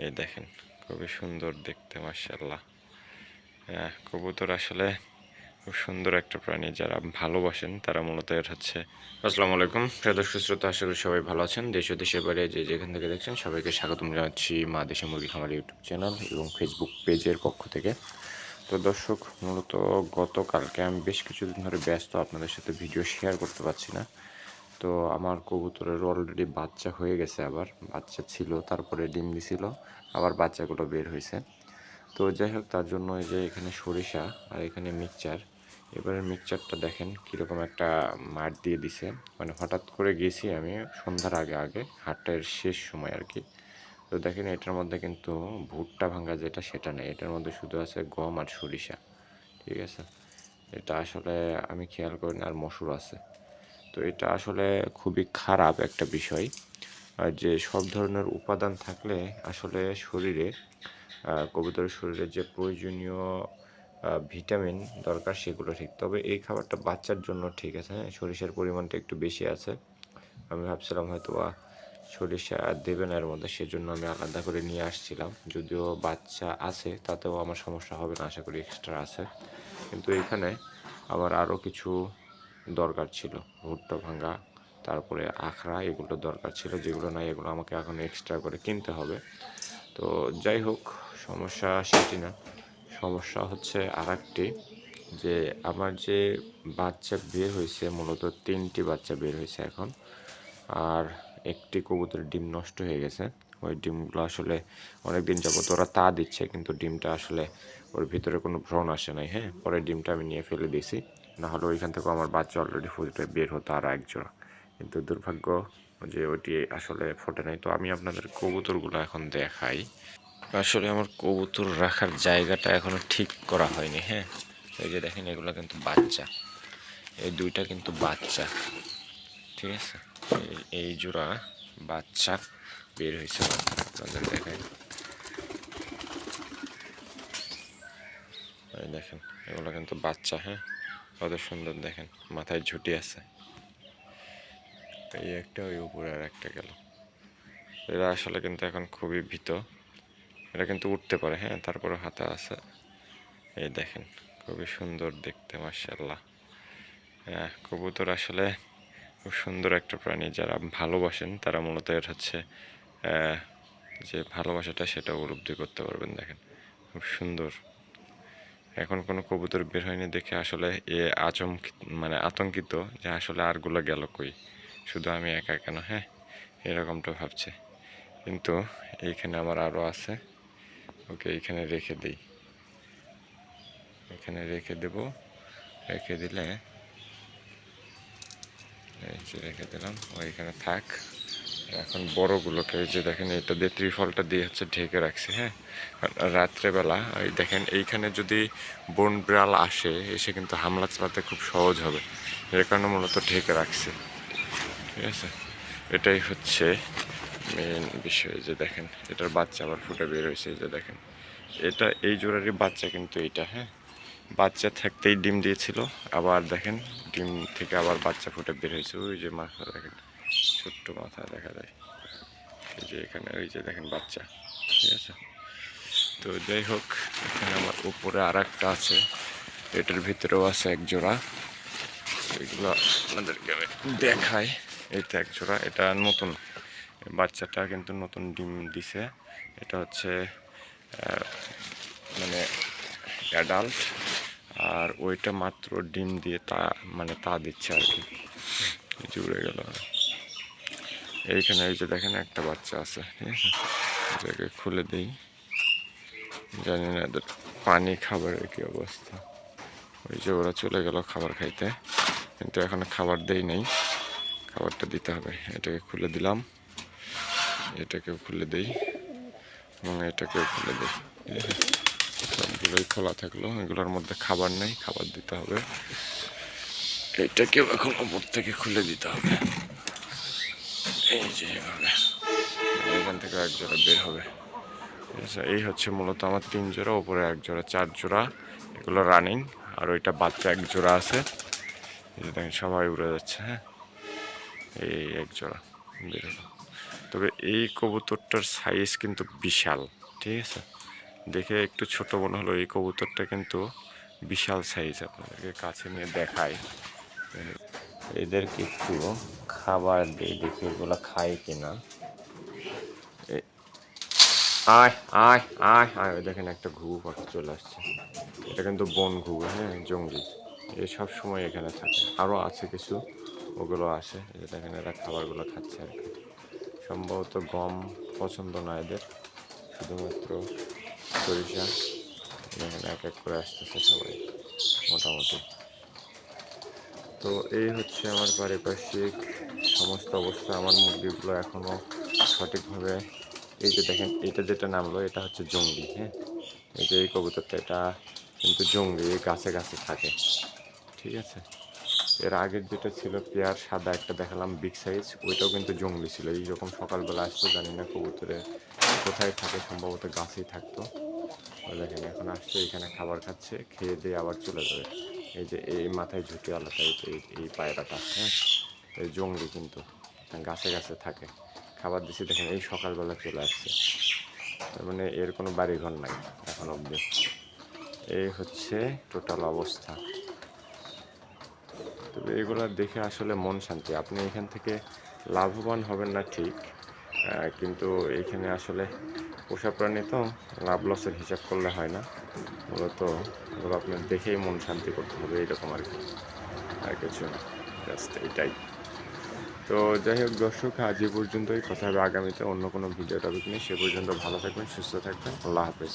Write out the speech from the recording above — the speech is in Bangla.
এই দেখেন, খুবই সুন্দর দেখতে মার্শাল্লাহ হ্যাঁ কবুতর আসলে খুব সুন্দর একটা প্রাণী। যারা ভালোবাসেন, তারা মূলত এর হচ্ছে, আসসালামু আলাইকুম। দর্শক শ্রোতা, আশা করি সবাই ভালো আছেন। দেশ ও দেশের বাইরে যে যেখান থেকে দেখছেন, সবাইকে স্বাগতম জানাচ্ছি মা দেশে মুরগি খামার ইউটিউব চ্যানেল এবং ফেসবুক পেজের পক্ষ থেকে। তো দর্শক, মূলত গতকালকে আমি বেশ কিছুদিন ধরে ব্যস্ত, আপনাদের সাথে ভিডিও শেয়ার করতে পারছি না। তো আমার কবুতরের অলরেডি বাচ্চা হয়ে গেছে আবার। বাচ্চা ছিল, তারপরে ডিম দিছিল, আবার বাচ্চাগুলো বের হয়েছে। তো যাই হোক, তার জন্য এই যে এখানে সরিষা আর এখানে মিক্সচার। এবারে মিক্সচারটা দেখেন কীরকম একটা মাঠ দিয়ে দিছে। মানে হঠাৎ করে গেছি আমি সন্ধ্যার আগে আগে হাটটার শেষ সময় আর কি। তো দেখেন এটার মধ্যে কিন্তু ভুট্টা ভাঙা যেটা, সেটা নেই। এটার মধ্যে শুধু আছে গম আর সরিষা, ঠিক আছে? এটা আসলে আমি খেয়াল করি না আর মসুর আছে। তো এটা আসলে খুবই খারাপ একটা বিষয়। যে সব ধরনের উপাদান থাকলে আসলে শরীরে আহ, কবুতরের শরীরে যে প্রয়োজনীয় ভিটামিন দরকার সেগুলো ঠিক। তবে এই খাবারটা বাচ্চার জন্য ঠিক আছে হ্যাঁ? সরিষার পরিমাণটা একটু বেশি আছে। আমি ভাবছিলাম হয়তো সরিষা দেবে না এর মধ্যে সেজন্য আমি আলাদা করে নিয়ে আসছিলাম। যদিও বাচ্চা আছে তাতেও আমার সমস্যা হবে না আশা করি এক্সট্রা আছে। কিন্তু এখানে আবার আরও কিছু দরকার ছিল। ভুট্টা ভাঙা তারপরে আখড়া এগুলো দরকার ছিল। যেগুলো নাই, এগুলো আমাকে এখন এক্সট্রা করে কিনতে হবে। তো যাই হোক, সমস্যা সেটি না। সমস্যা হচ্ছে আর যে, আমার যে বাচ্চা বের হয়েছে, মূলত তিনটি বাচ্চা বের হয়েছে এখন। আর একটি কবুতরের ডিম নষ্ট হয়ে গেছে। ওই ডিমগুলো আসলে অনেক দিন যাবত ওরা তা দিচ্ছে, কিন্তু ডিমটা আসলে ওর ভিতরে কোনো ভ্রণ আসে নাই। হ্যাঁ পরে ডিমটা আমি নিয়ে ফেলে দিয়েছি। না হলে ওইখান থেকে আমার বাচ্চা অলরেডি ফুটে বের হতো আরও একজোড়া কিন্তু দুর্ভাগ্য যে ওটি আসলে ফোটে নাই। তো আমি আপনাদের কবুতরগুলো এখন দেখাই। আসলে আমার কবুতর রাখার জায়গাটা এখনও ঠিক করা হয়নি হ্যাঁ? এই যে দেখেন, এগুলো কিন্তু বাচ্চা। এই দুইটা কিন্তু বাচ্চা। ঠিক আছে? এই- জোড়া বাচ্চা বের হয়েছে আপনাদের এই দেখেন এগুলো কিন্তু বাচ্চা হ্যাঁ? কত সুন্দর দেখেন, মাথায় ঝুটি আছে। এই একটা, ওই উপরে আর একটা গেল। এরা আসলে কিন্তু এখন খুবই ভীত। এরা কিন্তু উঠতে পারে হ্যাঁ? তারপরে হাতে আছে। এই দেখেন, খুবই সুন্দর দেখতে মার্শাল্লাহ হ্যাঁ কবুতর আসলে খুব সুন্দর একটা প্রাণী। যারা ভালোবাসেন, তারা মূলত এর হচ্ছে যে ভালোবাসাটা, সেটা উপলব্ধি করতে পারবেন, দেখেন। খুব সুন্দর। এখন কোনো কবুতর বের হয়নি দেখে আসলে এ আচম মানে আতঙ্কিত যে আসলে আরগুলো গেল কই? শুধু আমি একা কেন হ্যাঁ? এরকমটা ভাবছে। কিন্তু এইখানে আমার আরও আছে। ওকে এইখানে রেখে দিই। এখানে রেখে দেব। রেখে দিলে রেখে দিলাম। ও এখানে থাক। এখন বড়গুলোকে এই যে দেখেন, এটা দিয়ে ত্রিফলটা দিয়ে হচ্ছে ঢেকে রাখছি হ্যাঁ? রাত্রেবেলা ওই দেখেন, এইখানে যদি বন বিড়াল আসে, এসে কিন্তু হামলা চালাতে খুব সহজ হবে। এর কারণে মূলত ঢেকে রাখছি, ঠিক আছে? এটাই হচ্ছে মেন বিষয়, যে দেখেন, এটার বাচ্চা আবার ফুটে বের হয়েছে যে দেখেন। এটা, এই জোড়ারই বাচ্চা কিন্তু এইটা হ্যাঁ? বাচ্চা থাকতেই ডিম দিয়েছিল, আবার দেখেন, ডিম থেকে আবার বাচ্চা ফুটে বের হয়েছে। ওই যে মাথা দেখেন। ছোট্ট মাথা দেখা যায়। এই যে এখানে ওই যে দেখেন বাচ্চা, ঠিক আছে? তো যাই হোক, এখানে আমার উপরে আর একটা আছে। এটার ভিতরেও আছে এক জোড়া। এগুলো আপনাদেরকে আমি দেখাই। তো এক জোড়া। এটা নতুন। বাচ্চাটা কিন্তু নতুন ডিম দিছে। এটা হচ্ছে মানে অ্যাডাল্ট আর ওইটা মাত্র ডিম দিয়ে তা মানে তা দিচ্ছে আর কি। জুড়ে গেল। এইখানে এই যে দেখেন একটা বাচ্চা আছে, ঠিক আছে? এটাকে খুলে দিই। জানি না এদের পানি খাবারের কি অবস্থা। ওই যে ওরা চলে গেল খাবার খাইতে, কিন্তু এখন খাবার দেই নেই। খাবারটা দিতে হবে। এটাকে খুলে দিলাম। এটাকেও খুলে দেই এবং এটাকেও খুলে দিই সবগুলোই খোলা থাকল। এগুলোর মধ্যে খাবার নেই, খাবার দিতে হবে। এটাকেও এখন ওপর থেকে খুলে দিতে হবে। এই যে এভাবে এখান থেকে এক জোড়া বের হবে। আছে? এই হচ্ছে মূলত আমার তিন জোড়া, ওপরে এক জোড়া, চার জোড়া। এগুলো রানিং আর ওইটা বাচ্চা এক জোড়া আছে। দেখেন, সবাই উড়ে যাচ্ছে হ্যাঁ? এই এক জোড়া বের হলো। তবে এই কবুতরটার সাইজ কিন্তু বিশাল, ঠিক আছে? দেখে একটু ছোট মনে হলো, এই কবুতরটা কিন্তু বিশাল সাইজ আপনাদেরকে কাছে নিয়ে দেখাই। এদেরকে একটু খাবার দিই দেখি এগুলো খায় কিনা। আয় আয় আয় আয় দেখেন একটা ঘুঘু পাখি চলে আসছে। এটা কিন্তু বন ঘুঘু হ্যাঁ জঙ্গলি। এ সব সময় এখানে থাকে। আরও আছে কিছু, ওগুলো আসে। যে দেখেন এরা খাবারগুলো খাচ্ছে আর কি। সম্ভবত গম পছন্দ না এদের, শুধুমাত্র সরিষা। দেখেন এক এক করে আসতেছে সবাই, মোটামুটি। তো এই হচ্ছে আমার পারিপার্শ্বিক সমস্ত অবস্থা, আমার মুরগিগুলো এখনও সঠিকভাবে এই যে দেখেন এটা যেটা নামলো, এটা হচ্ছে জঙ্গলি হ্যাঁ? এই যে এই কবুতরটা, এটা কিন্তু জঙ্গলি গাছে গাছে থাকে, ঠিক আছে? এর আগের যেটা ছিল পেয়ার, সাদা একটা দেখালাম বিগ সাইজ ওইটাও কিন্তু জঙ্গলি ছিল। এইরকম সকালবেলা আসতো, জানি না কবুতরে কোথায় থাকে, সম্ভবত গাছেই থাকতো। দেখেন, এখন আসছে, এখানে খাবার খাচ্ছে, খেয়ে দিয়ে আবার চলে যাবে। এই যে, এই মাথায় ঝুঁকি আলাদা এই, এই- পায়রাটা। হ্যাঁ? এই জঙ্গলি কিন্তু গাছে গাছে থাকে। খাবার দিছি, দেখেন, এই সকালবেলা চলে আসছে। তার মানে এর কোনো বাড়িঘর নাই এখন অবধি। এই হচ্ছে টোটাল অবস্থা। তবে এগুলো দেখে আসলে মন শান্তি। আপনি এখান থেকে লাভবান হবেন না ঠিক কিন্তু এখানে আসলে পোষা প্রাণী তো লাভ লসের হিসাব করলে হয় না। মূলত ওগুলো আপনার দেখেই মন শান্তি করতে হবে, এরকম আর কি। আর কিছু না এটাই তো যাই হোক দর্শক, আজ এ পর্যন্তই। কথা হবে আগামীতে অন্য কোনো ভিডিও টপিক নেই সে পর্যন্ত ভালো থাকবেন, সুস্থ থাকবেন। আল্লাহ হাফেজ।